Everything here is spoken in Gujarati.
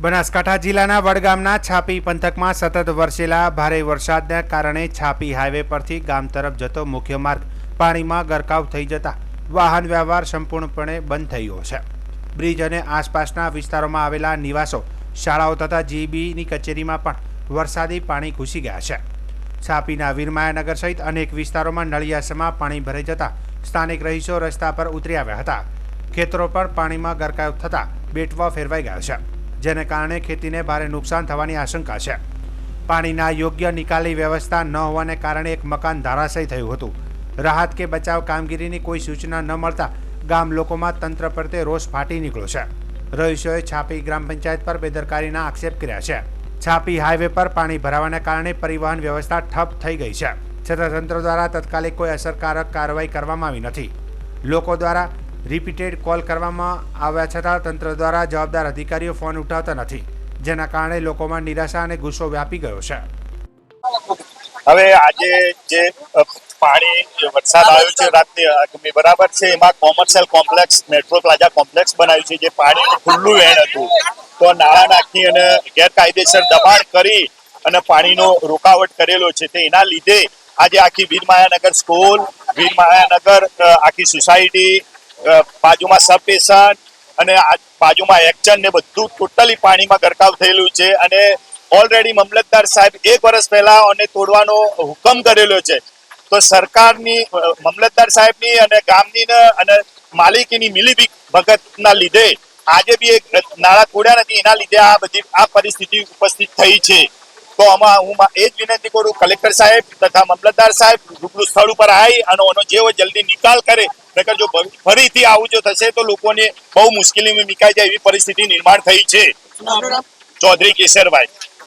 બનાસકાંઠા જિલ્લાના વડગામના છાપી પંથકમાં સતત વરસેલા ભારે વરસાદને કારણે છાપી હાઈવે પરથી ગામ તરફ જતો મુખ્ય માર્ગ પાણીમાં ગરકાવ થઈ જતા વાહન વ્યવહાર સંપૂર્ણપણે બંધ થયો છે. બ્રિજ અને આસપાસના વિસ્તારોમાં આવેલા નિવાસો, શાળાઓ તથા જીબીની કચેરીમાં પણ વરસાદી પાણી ઘૂસી ગયા છે. છાપીના વીરમાયાનગર સહિત અનેક વિસ્તારોમાં નળિયાસમાં પાણી ભરાઈ જતા સ્થાનિક રહીશો રસ્તા પર ઉતરી આવ્યા હતા. ખેતરો પર પાણીમાં ગરકાવ થતાં બેટવા ફેરવાઈ ગયા છે. જેને કારણે ખેતીને ભારે નુકસાન થવાની આશંકા છે. પાણીના યોગ્ય નિકાલની વ્યવસ્થા ન હોવાને કારણે એક મકાન ધરાશય થયું હતું. રાહત કે બચાવ કામગીરીની કોઈ સૂચના ન મળતા ગામ લોકોમાં તંત્ર પ્રત્યે રોષ ફાટી નીકળ્યો છે. રહીશોએ છાપી ગ્રામ પંચાયત પર બેદરકારીના આક્ષેપ કર્યા છે. છાપી હાઈવે પર પાણી ભરાવાને કારણે પરિવહન વ્યવસ્થા ઠપ થઈ ગઈ છે. છતાં તંત્ર દ્વારા તત્કાલિક કોઈ અસરકારક કાર્યવાહી કરવામાં આવી નથી. લોકો દ્વારા રિપીટેડ કોલ કરવામાં આવ્યા છતાં તંત્ર દ્વારા જવાબદાર અધિકારીઓ ફોન ઉઠાવતા નથી જેના કારણે લોકોમાં નિરાશા અને ગુસ્સો વ્યાપી ગયો છે. હવે આજે જે પાણી વરસાદ આવ્યો છે રાતની બરાબર છે એમાં commercial complex metro plaza complex બનાવ્યું છે જે પાણીનું ખુલ્લું વહેણ હતું. તો નાળા નાખી અને ગેરકાયદેસર દબાણ કરી અને પાણીનો રોકાવટ કરેલો છે. તે એના લીધે આજે આખી વીરમાયાનગર સ્કૂલ વીરમાયાનગર માયાનગર આખી સોસાયટી બાજુમાં સબ સ્ટેશન અને બાજુમાં એક્શન ને બધું ટોટલી પાણીમાં ગરકાવ થયેલું છે અને ઓલરેડી મમલતદાર સાહેબ એક વર્ષ પહેલા અને તોડવાનો હુકમ કરેલો છે. તો સરકારની મમલતદાર સાહેબની અને ગામની અને માલિકીની મિલી ભગતના લીધે આજે બી એક નાળા તોડ્યા નથી, એના લીધે આ બધી, આ પરિસ્થિતિ ઉપસ્થિત થઈ છે. તો આમાં હું એ જ વિનંતી કરું કલેક્ટર સાહેબ તથા મામલતદાર સાહેબ રૂબરૂ સ્થળ ઉપર આવી અને એનો જેવો જલ્દી નિકાલ કરે. નકર જો ફરીથી આવું જો થશે તો લોકોને બહુ મુશ્કેલીમાં મુકાઈ જાય એવી પરિસ્થિતિ નિર્માણ થઈ છે. ચૌધરી કેસરભાઈ.